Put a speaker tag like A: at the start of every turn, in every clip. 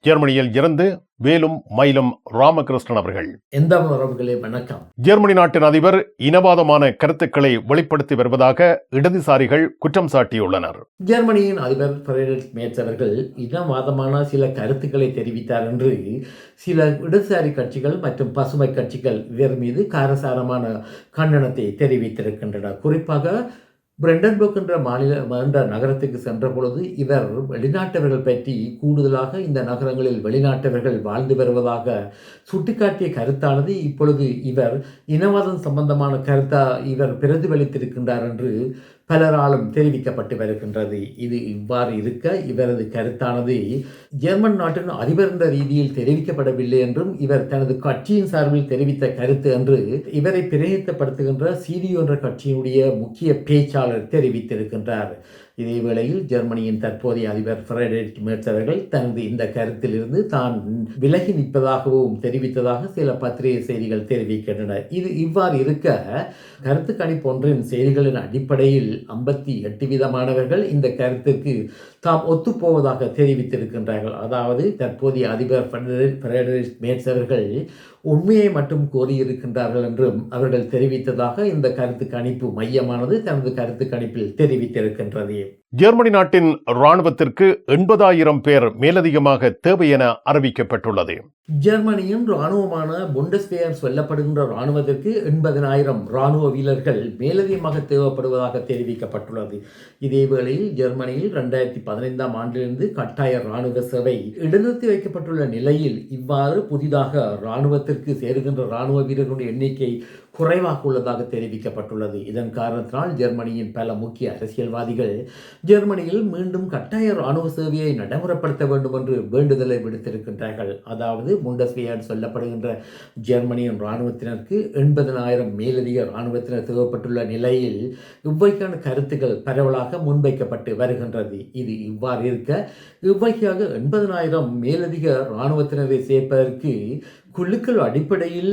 A: ஜெர்மனியில் இருந்து வேலும் மயிலும் ராமகிருஷ்ணன் அவர்கள்.
B: எந்த உறவுகளே வணக்கம்.
A: ஜெர்மனி நாட்டின் அதிபர் இனவாதமான கருத்துக்களை வெளிப்படுத்தி வருவதாக இடதுசாரிகள் குற்றம் சாட்டியுள்ளனர்.
B: ஜெர்மனியின் அதிபர் ஃபிரெடரிக் மேட்ஸ் அவர்கள் இனவாதமான சில கருத்துக்களை தெரிவித்தார் என்று சில இடதுசாரி கட்சிகள் மற்றும் பசுமை கட்சிகள் இவர் மீது காரசாரமான கண்டனத்தை தெரிவித்திருக்கின்றன. குறிப்பாக பிரெண்டன்பர்க் என்ற மாநில என்ற நகரத்துக்கு சென்ற பொழுது இவர் வெளிநாட்டவர்கள் பற்றி கூடுதலாக இந்த நகரங்களில் வெளிநாட்டவர்கள் வாழ்ந்து வருவதாக சுட்டிக்காட்டிய கருத்தானது. இப்பொழுது இவர் இனவாதம் சம்பந்தமான கருத்தா இவர் பிரதிபலித்திருக்கின்றார் என்று பலராலும் தெரிவிக்கப்பட்டு வருகின்றது. இது இவ்வாறு இருக்க இவரது கருத்தானது ஜெர்மன் நாட்டின் அதிபர்ந்த ரீதியில் தெரிவிக்கப்படவில்லை என்றும் இவர் தனது கட்சியின் சார்பில் தெரிவித்த கருத்து என்று இவரை பிரயத்தப்படுத்துகின்ற சிடி என்ற கட்சியினுடைய முக்கிய பேச்சாளர் தெரிவித்திருக்கின்றார். இதே வேளையில் ஜெர்மனியின் தற்போதைய அதிபர் ஃபிரெடரிக் மேட்ஸ் அவர்கள் தனது இந்த கருத்திலிருந்து தான் விலகி நிற்பதாகவும் தெரிவித்ததாக சில பத்திரிகை செய்திகள் தெரிவிக்கின்றன. இது இவ்வாறு இருக்க கருத்து கணிப்பு ஒன்றின் செய்திகளின் அடிப்படையில் ஐம்பத்தி எட்டு விதமானவர்கள் இந்த கருத்துக்கு தாம் ஒத்துப்போவதாக தெரிவித்திருக்கின்றார்கள். அதாவது தற்போதைய அதிபர் ஃபிரெடரிக் மேட்ஸ் அவர்கள் உண்மையை மட்டும் கோரியிருக்கின்றார்கள் என்றும் அவர்கள் தெரிவித்ததாக இந்த கருத்து கணிப்பு மையமானது தனது கருத்து கணிப்பில் தெரிவித்திருக்கின்றது.
A: ஜெர்மனி நாட்டின் ராணுவத்திற்கு எண்பதாயிரம் பேர் மேலதிகமாக தேவை என அறிவிக்கப்பட்டுள்ளது.
B: ஜெர்மனியின் ராணுவமான புண்டஸ்பேயர் சொல்லப்படுகின்ற ராணுவத்திற்கு எண்பதனாயிரம் ராணுவ வீரர்கள் மேலதிகமாக தேவைப்படுவதாக தெரிவிக்கப்பட்டுள்ளது. இதே வேளையில் ஜெர்மனியில் இரண்டாயிரத்தி பதினைந்தாம் ஆண்டிலிருந்து கட்டாய ராணுவ சேவை இடைநிறுத்தி வைக்கப்பட்டுள்ள நிலையில் இவ்வாறு புதிதாக ராணுவத்திற்கு சேருகின்ற ராணுவ வீரர்களுடைய எண்ணிக்கை குறைவாக உள்ளதாக தெரிவிக்கப்பட்டுள்ளது. இதன் காரணத்தினால் ஜெர்மனியின் பல முக்கிய அரசியல்வாதிகள் ஜெர்மனியில் மீண்டும் கட்டாய ராணுவ சேவையை நடைமுறைப்படுத்த வேண்டும் என்று வேண்டுதலை விடுத்திருக்கின்றார்கள். அதாவது முண்டஸ்வியான் சொல்லப்படுகின்ற ஜெர்மனியின் இராணுவத்தினருக்கு எண்பதனாயிரம் மேலதிக இராணுவத்தினர் தேவைப்பட்டுள்ள நிலையில் இவ்வைக்கான கருத்துக்கள் பரவலாக முன்வைக்கப்பட்டு வருகின்றது. இது இவ்வாறு இருக்க இவ்வகையாக எண்பதனாயிரம் மேலதிக இராணுவத்தினரை சேர்ப்பதற்கு குழுக்கள் அடிப்படையில்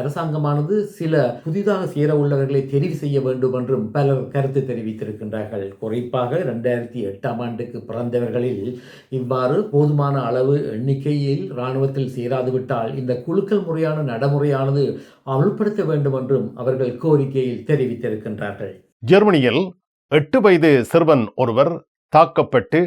B: அரசாங்கமானது சில புதிதாக சேர உள்ளவர்களை தெரிவு செய்ய வேண்டும் என்றும் பலர் கருத்து தெரிவித்திருக்கின்றார்கள். குறிப்பாக இரண்டாயிரத்தி எட்டாம் ஆண்டுக்கு பிறந்தவர்களில் இவ்வாறு போதுமான அளவு எண்ணிக்கையில் இராணுவத்தில் சேராதுவிட்டால் இந்த குழுக்கள் முறையான நடைமுறையானது அமல்படுத்த வேண்டும் என்றும் அவர்கள் கோரிக்கையில் தெரிவித்திருக்கின்றார்கள்.
A: ஜெர்மனியில் எட்டு வயது சிறுவன் ஒருவர் தாக்கப்பட்டு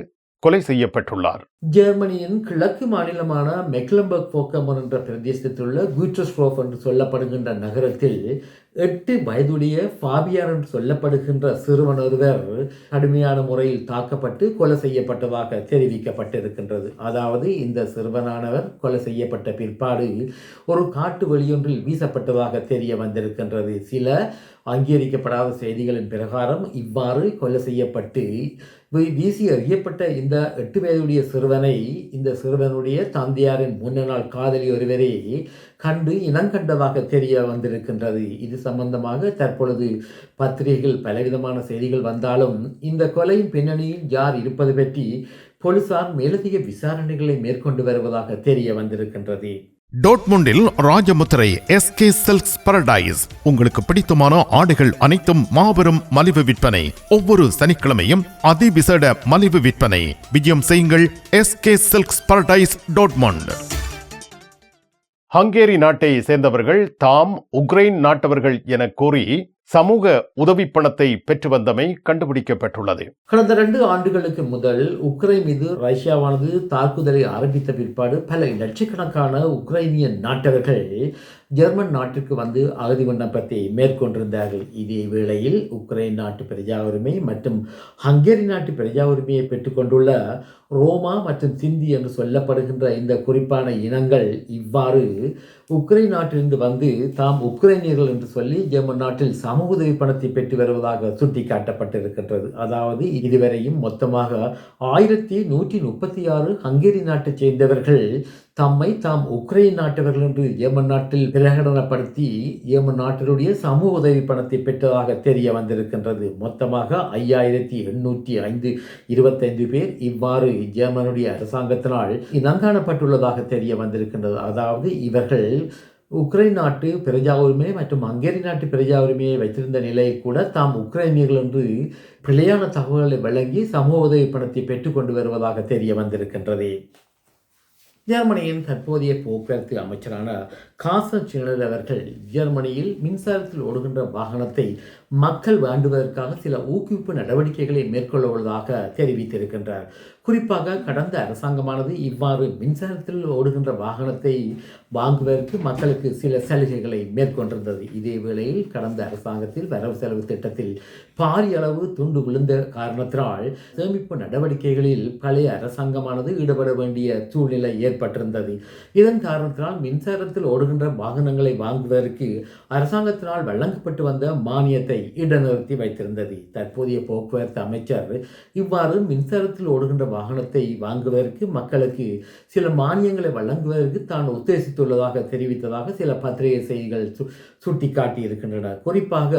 A: கொலை செய்யப்பட்டுள்ளார்.
B: ஜெர்மனியின் கிழக்கு மாநிலமான மெக்லம்பர்க் போக்கமர் என்ற பிரதேசத்தில் உள்ள குயிட்ரஸ்ட்ரோஃப் என்று சொல்லப்படுகின்ற நகரத்தில் எட்டு வயதுடைய ஃபாபியார் என்று சொல்லப்படுகின்ற சிறுவன் ஒருவர் கடுமையான முறையில் தாக்கப்பட்டு கொலை செய்யப்பட்டதாக தெரிவிக்கப்பட்டிருக்கின்றது. அதாவது இந்த சிறுவனானவர் கொலை செய்யப்பட்ட பிற்பாடு ஒரு காட்டு வெளியொன்றில் வீசப்பட்டதாக தெரிய வந்திருக்கின்றது. சில அங்கீகரிக்கப்படாத செய்திகளின் பிரகாரம் இவ்வாறு கொலை செய்யப்பட்டு வீசி அறியப்பட்ட இந்த எட்டு வயதுடைய சிறுவனை இந்த சிறுவனுடைய தந்தையாரின் முன்னநாள் காதலி ஒருவரை கண்டு இனங்கண்டதாக தெரிய வந்திருக்கின்றது. இது சம்பந்தமாக தற்பொழுது பத்திரிகைகள் பலவிதமான செய்திகள் வந்தாலும் இந்த கொலையின் பின்னணியில் யார் இருப்பது பற்றி போலீசார் மேலதிக விசாரணைகளை மேற்கொண்டு வருவதாக தெரிய வந்திருக்கின்றது.
A: டோட்முண்டில் ராஜமுத்திரை எஸ்கே செல்ஸ் பரடைஸ் உங்களுக்கு பிடித்தமான ஆடைகள் அனைத்தும் மாபெரும் மலிவு விற்பனை. ஒவ்வொரு சனிக்கிழமையும் அதிவிசேட மலிவு விற்பனை. விஜயம் செய்யுங்கள் SK silks paradise Dortmund. Hungary நாட்டை சேர்ந்தவர்கள் தாம் உக்ரைன் நாட்டவர்கள் என கூறி சமூக உதவி பணத்தை பெற்று வந்தமை கண்டுபிடிக்கப்பட்டுள்ளது.
B: கடந்த ரெண்டு ஆண்டுகளுக்கு முதல் உக்ரைன் மீது ரஷ்யாவானது தாக்குதலை ஆரம்பித்த பிற்பாடு பல லட்சக்கணக்கான உக்ரைனிய நாட்டவர்கள் ஜெர்மன் நாட்டிற்கு வந்து அகதி விண்ணப்பத்தை மேற்கொண்டிருந்தார்கள். இதே வேளையில் உக்ரைன் நாட்டு பிரஜா உரிமை மற்றும் ஹங்கேரி நாட்டு பிரஜா உரிமையை பெற்றுக்கொண்டுள்ள ரோமா மற்றும் சிந்தி என்று சொல்லப்படுகின்ற இந்த குறிப்பான இனங்கள் இவ்வாறு உக்ரைன் நாட்டிலிருந்து வந்து தாம் உக்ரைனியர்கள் என்று சொல்லி ஜெர்மன் நாட்டில் உதவி பணத்தை பெற்று வருவதாக சுட்டிக்காட்டப்பட்டிருக்கின்றது. அதாவது இதுவரையும் மொத்தமாக ஆயிரத்தி நூற்றி முப்பத்தி ஆறு ஹங்கேரி நாட்டைச் சேர்ந்தவர்கள் தம்மை தாம் உக்ரைன் நாட்டவர்கள் என்று ஏமன் நாட்டில் பிரகடனப்படுத்தி ஏமன் நாட்டினுடைய சமூக உதவி பணத்தை பெற்றதாக தெரிய வந்திருக்கின்றது. மொத்தமாக ஐயாயிரத்தி எண்ணூற்றி ஐந்து இருபத்தைந்து பேர் இவ்வாறு ஜேர்மனுடைய அரசாங்கத்தினால் நன்காணப்பட்டுள்ளதாக தெரிய வந்திருக்கின்றது. அதாவது இவர்கள் உக்ரைன் நாட்டு பிரஜா உரிமை மற்றும் ஹங்கேரி நாட்டு பிரஜா உரிமையை வைத்திருந்த நிலையை கூட தாம் உக்ரைனியர்கள் என்று பிழையான தகவல்களை வழங்கி சமூக உதவி பணத்தை பெற்றுக்கொண்டு வருவதாக தெரிய வந்திருக்கின்றது. ஜெர்மனியின் தற்போதைய போக்குவரத்து அமைச்சரான காசர் சினர் அவர்கள் ஜெர்மனியில் மின்சாரத்தில் ஓடுகின்ற வாகனத்தை மக்கள் வாண்டுவதற்காக சில ஊக்குவிப்பு நடவடிக்கைகளை மேற்கொள்ள உள்ளதாக தெரிவித்திருக்கின்றார். குறிப்பாக கடந்த அரசாங்கமானது இவ்வாறு மின்சாரத்தில் ஓடுகின்ற வாகனத்தை வாங்குவதற்கு மக்களுக்கு சில சலுகைகளை மேற்கொண்டிருந்தது. இதே வேளையில் கடந்த அரசாங்கத்தில் வரவு செலவு திட்டத்தில் பாரிய அளவு துண்டு விழுந்த காரணத்தினால் சேமிப்பு நடவடிக்கைகளில் பழைய அரசாங்கமானது ஈடுபட வேண்டிய சூழ்நிலை ஏற்பட்டிருந்தது. இதன் காரணத்தினால் மின்சாரத்தில் ஓடுகின்ற வாகனங்களை வாங்குவதற்கு அரசாங்கத்தினால் வழங்கப்பட்டு வந்த மானியத்தை இடநிறுத்தி வைத்திருந்தது. தற்போதைய போக்குவரத்து அமைச்சர் இவ்வாறு மின்சாரத்தில் ஓடுகின்ற வாகனத்தை வாங்குவதற்கு மக்களுக்கு சில மானியங்களை வழங்குவதற்கு தான் உத்தேசித்துள்ளதாக தெரிவித்ததாக சில பத்திரிகை செய்திகள் சு சுட்டிக்காட்டி இருக்கின்றன. குறிப்பாக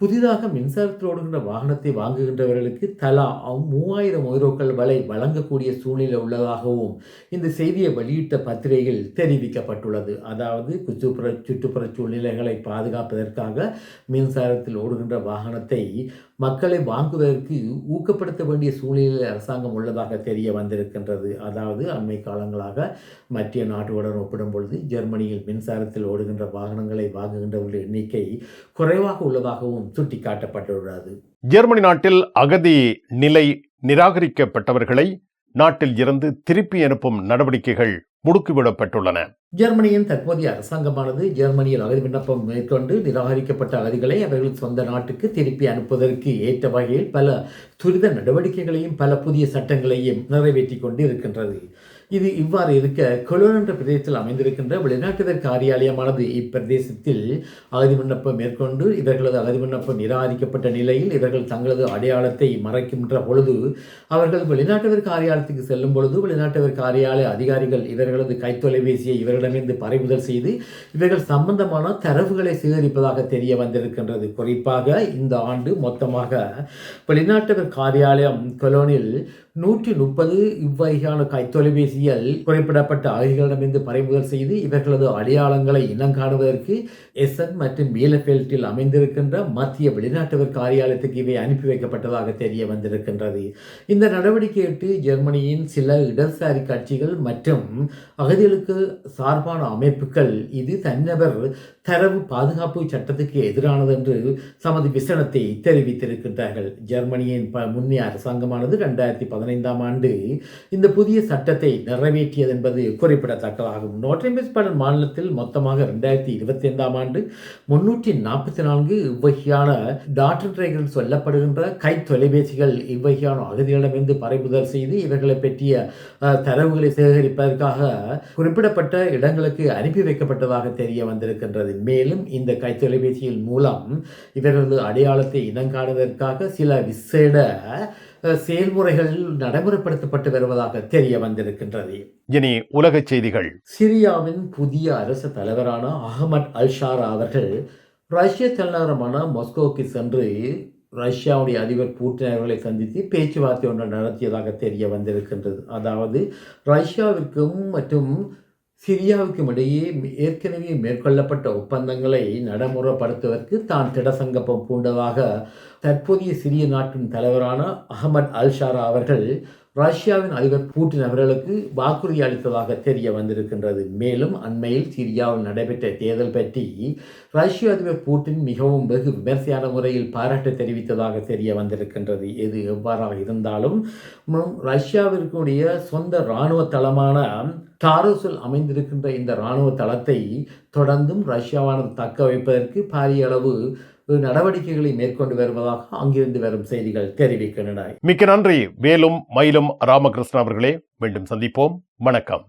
B: புதிதாக மின்சாரத்தில் ஓடுகின்ற வாகனத்தை வாங்குகின்றவர்களுக்கு தலா மூவாயிரம் யூரோக்கள் வரை வழங்கக்கூடிய சூழ்நிலை உள்ளதாகவும் இந்த செய்தியை வெளியிட்ட பத்திரிகையில் தெரிவிக்கப்பட்டுள்ளது. அதாவது சுற்றுப்புற சுற்றுப்புற சூழ்நிலைகளை பாதுகாப்பதற்காக மின்சாரத்தில் ஓடுகின்ற வாகனத்தை மக்களை வாங்குவதற்கு ஊக்கப்படுத்த வேண்டிய சூழ்நிலையில் அரசாங்கம் உள்ளதாக தெரிய வந்திருக்கின்றது. அதாவது அண்மை காலங்களாக மத்திய நாட்டுடன் ஒப்பிடும் பொழுது ஜெர்மனியில் மின்சாரத்தில் ஓடுகின்ற வாகனங்களை வாங்குகின்றவர்கள் எண்ணிக்கை குறைவாக உள்ளதாகவும் சுட்டிக்காட்டப்பட்டுள்ளது.
C: ஜெர்மனி நாட்டில் அகதி நிலை நிராகரிக்கப்பட்டவர்களை நாட்டில் இருந்து திருப்பி அனுப்பும் நடவடிக்கைகள் முடுக்கிவிடப்பட்டுள்ளன.
B: ஜெர்மனியின் தற்போதைய அரசாங்கமானது ஜெர்மனியில் அகதி விண்ணப்பம் மேற்கொண்டு நிராகரிக்கப்பட்ட அகதிகளை அவர்கள் சொந்த நாட்டுக்கு திருப்பி அனுப்புவதற்கு ஏற்ற வகையில் பல துரித நடவடிக்கைகளையும் பல புதிய சட்டங்களையும் நிறைவேற்றி கொண்டு இருக்கின்றது இது இவ்வாறு இருக்க கொலோன் என்ற பிரதேசத்தில் அமைந்திருக்கின்ற வெளிநாட்டுதர் காரியாலயமானது இப்பிரதேசத்தில் அகதி விண்ணப்பம் மேற்கொண்டு இவர்களது அகதி விண்ணப்பம் நிராகரிக்கப்பட்ட நிலையில் இவர்கள் தங்களது அடையாளத்தை மறைக்கின்ற பொழுது அவர்கள் வெளிநாட்டவர் காரியாலயத்துக்கு செல்லும் பொழுது வெளிநாட்டவர் காரியாலய அதிகாரிகள் இவர்களது கைத்தொலைபேசியை இவர்களிடமிருந்து பறிமுதல் செய்து இவர்கள் சம்பந்தமான தரவுகளை சேகரிப்பதாக தெரிய வந்திருக்கின்றது. குறிப்பாக இந்த ஆண்டு மொத்தமாக வெளிநாட்டவர் காரியாலயம் கொலோனில் நூற்றி முப்பது இவ்வகையான கை தொலைபேசியில் குறிப்பிடப்பட்ட அகதிகளிடமிருந்து பறிமுதல் செய்து இவர்களது அடையாளங்களை இனங்காணுவதற்கு எஸ்என் மற்றும் மீலபெல்ட்டில் அமைந்திருக்கின்ற மத்திய வெளிநாட்டவர் காரியாலயத்துக்கு இவை அனுப்பி வைக்கப்பட்டதாக தெரிய வந்திருக்கின்றது. இந்த நடவடிக்கையிட்டு ஜெர்மனியின் சில இடதுசாரி கட்சிகள் மற்றும் அகதிகளுக்கு சார்பான அமைப்புகள் இது தனிநபர் தரவு பாதுகாப்பு சட்டத்துக்கு எதிரானது என்று தமது விசனத்தை தெரிவித்திருக்கின்றார்கள். ஜெர்மனியின் ப அரசாங்கமானது ரெண்டாயிரத்தி பதினைந்தாம் ஆண்டு இந்த புதிய சட்டத்தை நிறைவேற்றியது என்பது குறிப்பிடத்தக்கதாகும். நோட்ரிமிஸ்படன் மாநிலத்தில் மொத்தமாக ரெண்டாயிரத்தி இருபத்தி ஐந்தாம் ஆண்டு முன்னூற்றி நாற்பத்தி நான்கு இவ்வகையான டாக்டர் ட்ரைகள் சொல்லப்படுகின்ற கை தொலைபேசிகள் இவ்வகையான அகதிகளிடமிருந்து பறிமுதல் செய்து இவர்களை பற்றிய தரவுகளை சேகரிப்பதற்காக குறிப்பிடப்பட்ட இடங்களுக்கு அனுப்பி வைக்கப்பட்டதாக தெரிய வந்திருக்கின்றது. மேலும் இந்த கைத்தொலைபேசியின் மூலம் இவர்களது அடையாளத்தை இனங்காணுவதற்காக சில விசேட செயல்முறைகள் நடைமுறைப்படுத்தப்பட்டு வருவதாக தெரிய வந்திருக்கின்றது.
C: இனி உலகச் செய்திகள்.
B: சிரியாவின் புதிய அரசு தலைவரான அகமட் அல்ஷாரா அவர்கள் ரஷ்ய தலைநகரமான மாஸ்கோவுக்கு சென்று ரஷ்யாவுடைய அதிபர் பூட்டின் அவர்களை சந்தித்து பேச்சுவார்த்தை ஒன்று நடத்தியதாக தெரிய வந்திருக்கின்றது. அதாவது ரஷ்யாவிற்கும் மற்றும் சிரியாவுக்கும் இடையே ஏற்கனவே மேற்கொள்ளப்பட்ட ஒப்பந்தங்களை நடைமுறைப்படுத்துவதற்கு தான் திடசங்கப்பம் பூண்டதாக தற்போதைய சிறிய நாட்டின் தலைவரான அகமது அல்ஷாரா அவர்கள் ரஷ்யாவின் அதிபர் பூட்டின் அவர்களுக்கு வாக்குறுதி அளித்ததாக தெரிய வந்திருக்கின்றது. மேலும் அண்மையில் சிரியாவில் நடைபெற்ற தேர்தல் பற்றி ரஷ்ய அதிபர் பூட்டின் மிகவும் வெகு விமர்சையான முறையில் பாராட்டு தெரிவித்ததாக தெரிய வந்திருக்கின்றது. எது எவ்வாறாக இருந்தாலும் ரஷ்யாவிற்குடைய சொந்த இராணுவ தளமான டாரோஸில் அமைந்திருக்கின்ற இந்த இராணுவ தளத்தை தொடர்ந்தும் ரஷ்யாவானது தக்க வைப்பதற்கு பாரிய அளவு நடவடிக்கைகளை மேற்கொண்டு வருவதாக அங்கிருந்து வரும் செய்திகள் தெரிவிக்கின்றன.
C: மிக்க நன்றி. வேலும் மயிலும் ராமகிருஷ்ணன் அவர்களே மீண்டும் சந்திப்போம். வணக்கம்.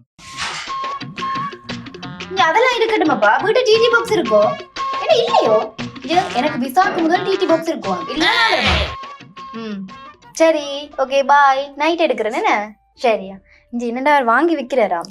D: அதெல்லாம் இருக்கட்டுமாப்பா? வீட்டு டிடி பாக்ஸ் இருக்கோ? என்ன இல்லையோ? எனக்கு விசாக்கு முதல் டிடி பாக்ஸ் இருக்கும் இல்ல சரி ஓகே பாய் நைட் எடுக்கிறேன் என்ன? சரியா. இங்க என்னடா அவர் வாங்கி விக்கிறாராம்